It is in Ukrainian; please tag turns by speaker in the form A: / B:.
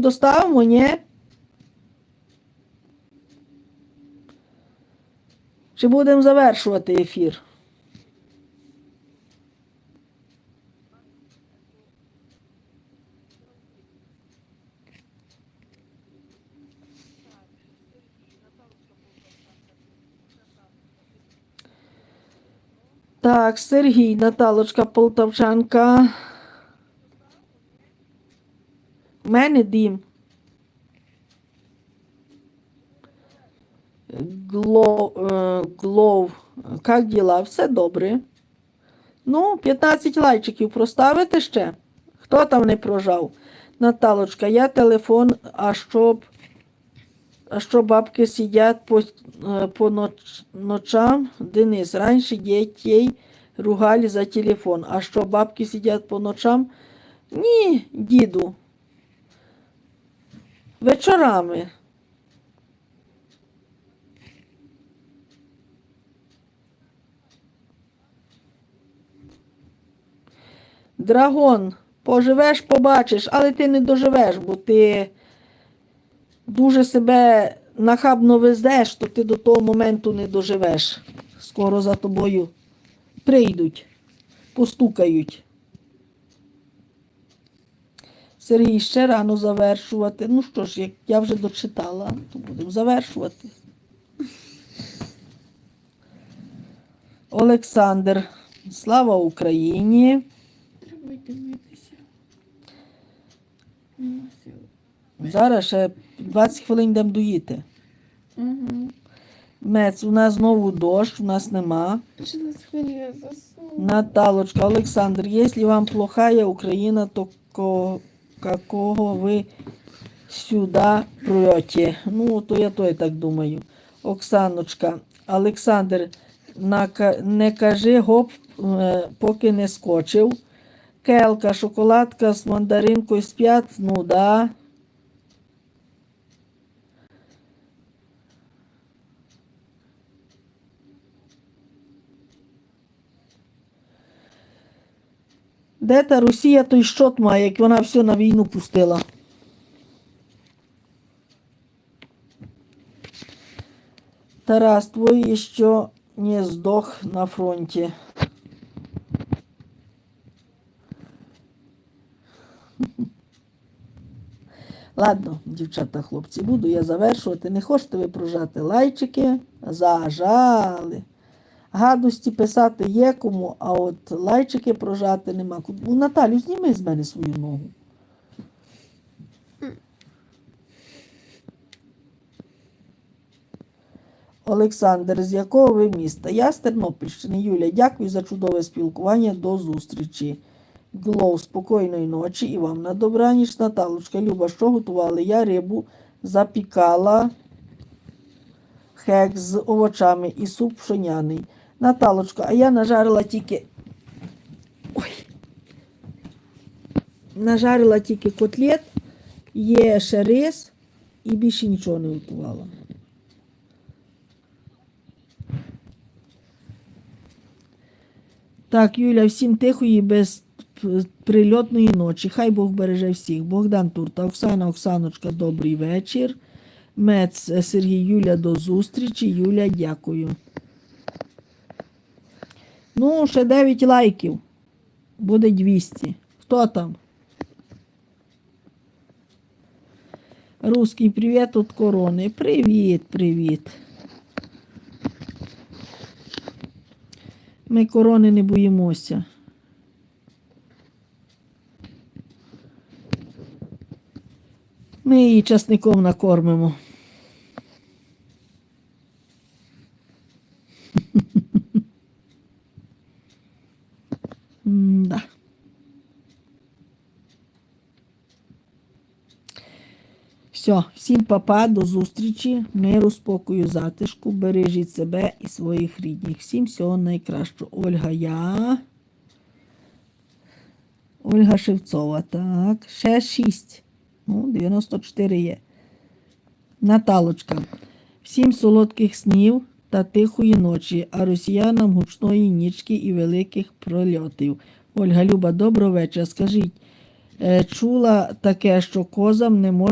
A: доставимо, ні? Чи будемо завершувати ефір? Так, Сергій, Наталочка Полтавчанка. У мене дім. Глов, е, глов. Як діла? Все добре. Ну, 15 лайчиків проставити ще. Хто там не прожав? Наталочка, я телефон, а щоб, а що бабки сидять по, е, по ноч, ночам. Денис, раніше дітей ругали за телефон. А що бабки сидять по ночам? Ні, діду. Вечорами. Драгон, поживеш, побачиш, але ти не доживеш, бо ти дуже себе нахабно везеш, то ти до того моменту не доживеш. Скоро за тобою прийдуть, постукають. Сергій, ще рано завершувати. Ну що ж, як я вже дочитала, то будемо завершувати. Олександр, слава Україні!
B: Треба йти.
A: Зараз ще 20 хвилин йдемо доїти.
B: Угу.
A: Мець, у нас знову дощ, у нас нема.
B: Через хвилю засну.
A: Наталочка, Олександр, если вам плохая Украина, то какого ви сюди прете? Ну, то я то і так думаю. Оксаночка, Олександр, не кажи гоп, е, поки не скочив. Келка, шоколадка з мандаринкою сп'ять, ну да. Де та Росія той щот має, як вона все на війну пустила? Тарас, твой еще не сдох на фронте. Ладно, дівчата, хлопці, буду я завершувати. Не хочете ви прожати лайчики? Зажали. Гадості писати є кому, а от лайчики прожати нема кому. Ну, Наталю, зніми з мене свою ногу. Олександр, з якого ви міста? Я з Тернопільщини. Юля, дякую за чудове спілкування. До зустрічі. Глоу, спокійної ночі і вам на добраніч, Наталочка. Люба, що готували? Я рибу запікала хек з овочами і суп пшоняний. Наталочка, а я нажарила тільки. Ой. Нажарила тільки котлет, є ще рис і більше нічого не готувала. Так, Юля, всім тихої, без прильотної ночі. Хай Бог береже всіх. Богдан Турта, Оксана, Оксаночка, добрий вечір. Мец Сергій Юля, до зустрічі. Юля, дякую. Ну, ще 9 лайків. Буде 200. Хто там? Русский привіт від корони. Привіт, привіт. Ми корони не боїмося. Ми її часником накормимо. Да. Все, всім папа, до зустрічі, миру, спокою, затишку, бережіть себе і своїх рідних. Всім всього найкращого. Ольга я. Ольга Шевцова, так. Ще 6. Ну, 94 є. Наталочка. Всім солодких снів та тихої ночі, а росіянам гучної нічки і великих прольотів. Ольга Люба, доброго вечора. Скажіть, е, чула таке, що козам не можна.